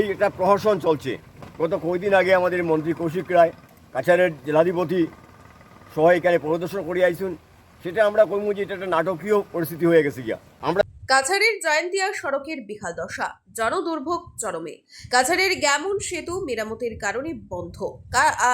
এই একটা প্রহসন চলছে। গত কয়েকদিন আগে আমাদের মন্ত্রী কৌশিক রায়, কাছাড়ের জেলাধিপতি, সহ এখানে পরিদর্শন করে আইসুন। সেটা আমরা কইমু যে এটা একটা নাটকীয় পরিস্থিতি হয়ে গেছে গিয়া। আমরা কাছাড়ের জয়ন্তিয়া সড়কের বিহাল দশা। জনদুর্ভোগ চরমে। কাছাড়ের গ্যামন সেতু মেরামতের কারণে বন্ধ।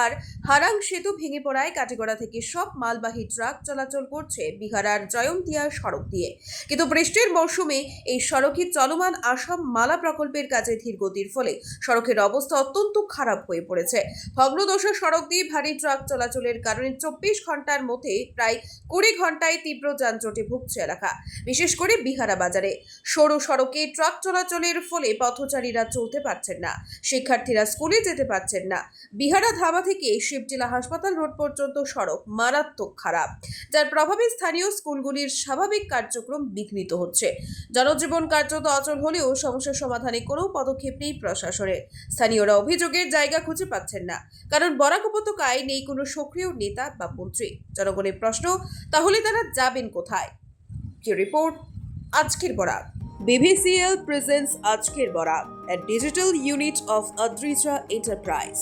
আর হারাং সেতু ভেঙে পড়ায় কাটিগড়া থেকে সব মালবাহী ট্রাক চলাচল করছে বিহারার জয়ন্তিয়া সড়ক দিয়ে। কিন্তু বৃষ্টির মরশুমে এই সড়কে চলমান আসাম মালা প্রকল্পের কাজে ধীর গতির ফলে সড়কের অবস্থা অত্যন্ত খারাপ হয়ে পড়েছে। ভগ্নদশা সড়ক দিয়ে ভারী ট্রাক চলাচলের কারণে চব্বিশ ঘণ্টার মধ্যে প্রায় কুড়ি ঘন্টায় তীব্র যানজটে ভুগছে এলাকা, বিশেষ করে বিহারা বাজারে সরু সড়কে ট্রাক চলাচলের ফলে পথচারীরা চলতে পারছেন না, শিক্ষার্থীরা স্কুলে যেতে পারছেন না। বিহারা ধাবা থেকে শিবজেলা হাসপাতাল রোড পর্যন্ত সড়ক মারাত্মক খারাপ, যার প্রভাবে স্থানীয় স্কুলগুলির স্বাভাবিক কার্যক্রম বিঘ্নিত হচ্ছে। জনজীবন কার্যত অচল হলেও সমস্যার সমাধানে কোনো পদক্ষেপ নেই প্রশাসনের। স্থানীয়রা অভিযোগের জায়গা খুঁজে পাচ্ছেন না, কারণ বরাক উপত্যকায় নেই কোনো সক্রিয় নেতা বা মন্ত্রী। জনগণের প্রশ্ন, তাহলে তারা যাবেন কোথায়? যে রিপোর্ট, আজকের বরাক। বিভিসিএল প্রেজেন্স আজকের Barak a digital unit of Adrija Enterprise.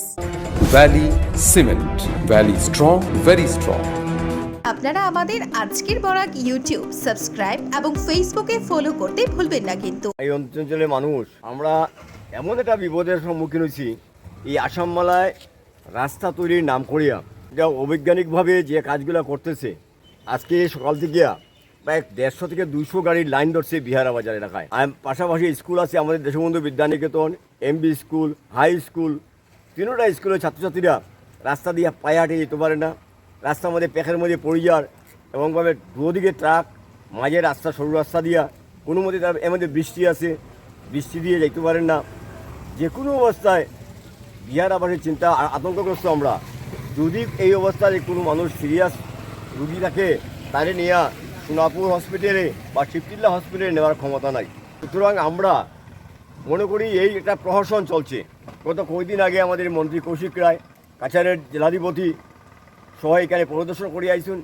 Valley Cement. Valley strong, very strong. আপনারা আমাদের আজকের বরাক ইউটিউব সাবস্ক্রাইব এবং ফেসবুকে ফলো করতে ভুলবেন না কিন্তু এই অঞ্চলের মানুষ আমরা এমন একটা বিপদের সম্মুখীন হয়েছি এই আসামমালায় রাস্তা তৈরির নাম করিয়া যা অবৈজ্ঞানিকভাবে যে কাজগুলো করতেছে আজকে সকাল থেকে প্রায় দেড়শো থেকে দুশো গাড়ির লাইন ধরছে বিহারা বাজার এলাকায় পাশাপাশি স্কুল আছে আমাদের Deshbandhu Vidyaniketan MB school, high school, তিনোটা স্কুলের ছাত্রছাত্রীরা রাস্তা দিয়ে পায়ে হাঁটে যেতে পারে না। রাস্তার মধ্যে প্যাকের মধ্যে পড়ে যাওয়ার এমনভাবে দুদিকে ট্রাক, মাঝে রাস্তা, সরু রাস্তা দিয়া কোনো মতে তার এর মধ্যে বৃষ্টি আছে, বৃষ্টি দিয়ে যাইতে পারেন না। যে কোনো অবস্থায় বিহার আবাসের চিন্তা আতঙ্কগ্রস্ত আমরা। যদি এই অবস্থায় কোনো মানুষ সিরিয়াস রুগী থাকে তারে নিয়ে সোনাপুর হসপিটালে বা শিবচিল্লা হসপিটালে নেওয়ার ক্ষমতা নাই। সুতরাং আমরা মনে করি এই একটা প্রহসন চলছে। গত কয়েকদিন আগে আমাদের মন্ত্রী কৌশিক রায়, কাছাড়ের জেলাধিপতি সবাই এখানে পরিদর্শন করে আইসুন।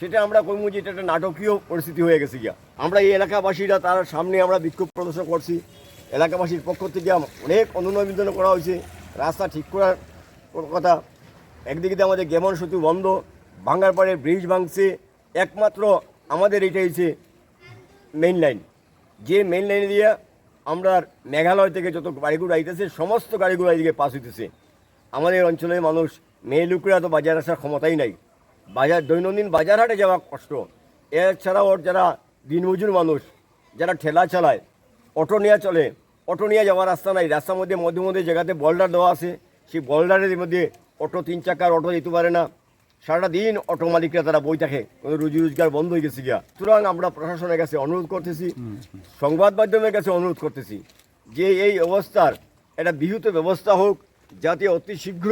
সেটা আমরা কইমু যে এটা একটা নাটকীয় পরিস্থিতি হয়ে গেছে গিয়া। আমরা এই এলাকাবাসীরা তার সামনে আমরা বিক্ষোভ প্রদর্শন করছি। এলাকাবাসীর পক্ষ থেকে অনেক অনুনবিন্দন করা হয়েছে। রাস্তা ঠিক করার কথা। একদিকে আমাদের গেমন সেতু বন্ধ ভাঙ্গার পরে ব্রিজ ভাঙছে। একমাত্র আমাদের এটা হচ্ছে মেইন লাইন যে মেইন লাইনে দিয়ে আমরা মেঘালয় থেকে যত গাড়িগুলো আইতেছে, সমস্ত গাড়িগুলো এদিকে পাস হইতেছে। আমাদের অঞ্চলের মানুষ মেয়ে লোকেরা তো বাজার আসার ক্ষমতাই নাই। বাজার, দৈনন্দিন বাজার হাটে যাওয়া কষ্ট। এছাড়াও যারা দিনমজুর মানুষ, যারা ঠেলা চালায়, অটো নিয়ে চলে, অটো নিয়ে যাওয়ার রাস্তা নাই। রাস্তার মধ্যে মধ্যে মধ্যে জায়গাতে বল্ডার দেওয়া আছে। সেই বল্ডারের মধ্যে অটো তিন চাকার অটো যেতে পারে না। সারাটা দিন অটো মালিকরা তারা বই থাকে রুজি রোজগার বন্ধ হয়ে গেছে গিয়া। সুতরাং আমরা প্রশাসনের কাছে অনুরোধ করতেছি সংবাদ মাধ্যমের কাছে অনুরোধ করতেছি যে এই অবস্থার একটা বিহুত ব্যবস্থা হোক যাতে অতি শীঘ্র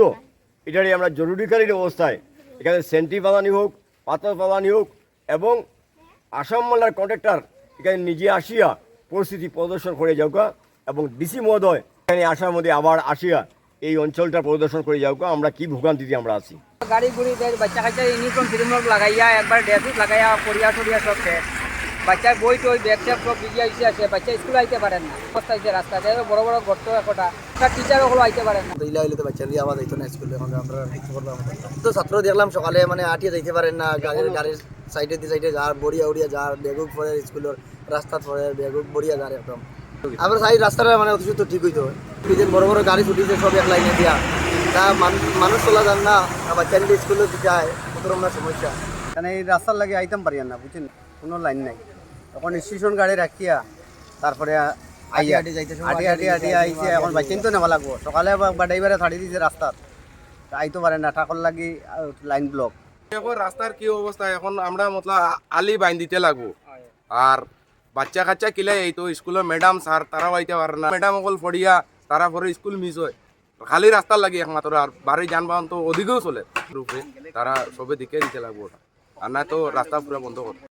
এটারই আমরা জরুরিকালীন অবস্থায় এখানে সেন্টি পালানি হোক পাথর পালানি হোক এবং আসাম মাল্লার কন্ট্রাক্টর এখানে নিজে আসিয়া পরিস্থিতি প্রদর্শন করে যাওকা এবং ডিসি মহোদয় এখানে আসার মধ্যে আবার আসিয়া এই অঞ্চলটা পরিদর্শন করে যাওকা আমরা কি ভোগান্তিতে আমরা আছি। গাড়ি গুড়ি বাচ্চা কাচ্চা ইউনিফর্ম ফিল্মক লাগাইয়া একবার ড্রেসুট লাগাইয়া পড়িয়া টড়িয়া সব শেষ বাচ্চার বই টই ব্যাগ ট্যাগ সব ভিজিয়া আইসে আছে বাচ্চা স্কুল আইতে পারেন না। অবস্থা হয়েছে রাস্তা দিয়ে বড় বড় গর্ত একটা। তার টিচার ওগুলো আইতে পারেন না। ইলা হইলে তো বাচ্চা দিয়ে আবার যাইতো না স্কুলে আমরা কি করলাম তো ছাত্র দেখলাম সকালে মানে আটিয়ে যাইতে পারেন না গাড়ির গাড়ির সাইডে দিয়ে সাইডে যার বড়িয়া উড়িয়া যার বেগুক পড়ে স্কুলের রাস্তা পড়ে বেগুক বড়িয়া যার একদম। আমরা চাই রাস্তাটা মানে অতি সত্য ঠিক হইতো বড় বড় গাড়ি ছুটিছে সব এক লাইনে দিয়া। তা মানুষ চলা যান না বাচ্চা নিয়ে স্কুলে যায় কত রকম সমস্যা। এখানে এই রাস্তার লাগে আইতাম পারি না বুঝছেন? কোনো লাইন নাই। তখন স্টেশন গাড়ি রাখিয়া তারপরে আইয়া হাঁটি যাইতে সময় হাঁটি হাঁটি হাঁটি আইছে এখন বাইকেন তো নেওয়া লাগবো। সকালে বা ড্রাইভারে ছাড়ি দিয়েছে আইতো পারে না ঠাকুর লাগি লাইন ব্লক এখন রাস্তার কি অবস্থা এখন আমরা মতলব আলি বাইন দিতে লাগবো। আর বাচ্চা কাচ্চা কিলে এই তো স্কুলের ম্যাডাম স্যার তারাও আইতে পারে না। ম্যাডাম অকল ফড়িয়া তারা পরে স্কুল মিস হয়। খালি রাস্তার লাগে একমাত্র, আর বাড়ির যানবাহন তো অধিকও চলে। রূপে তারা সবে দিকে দিতে লাগবো আর না তো রাস্তা পুরো বন্ধ করতে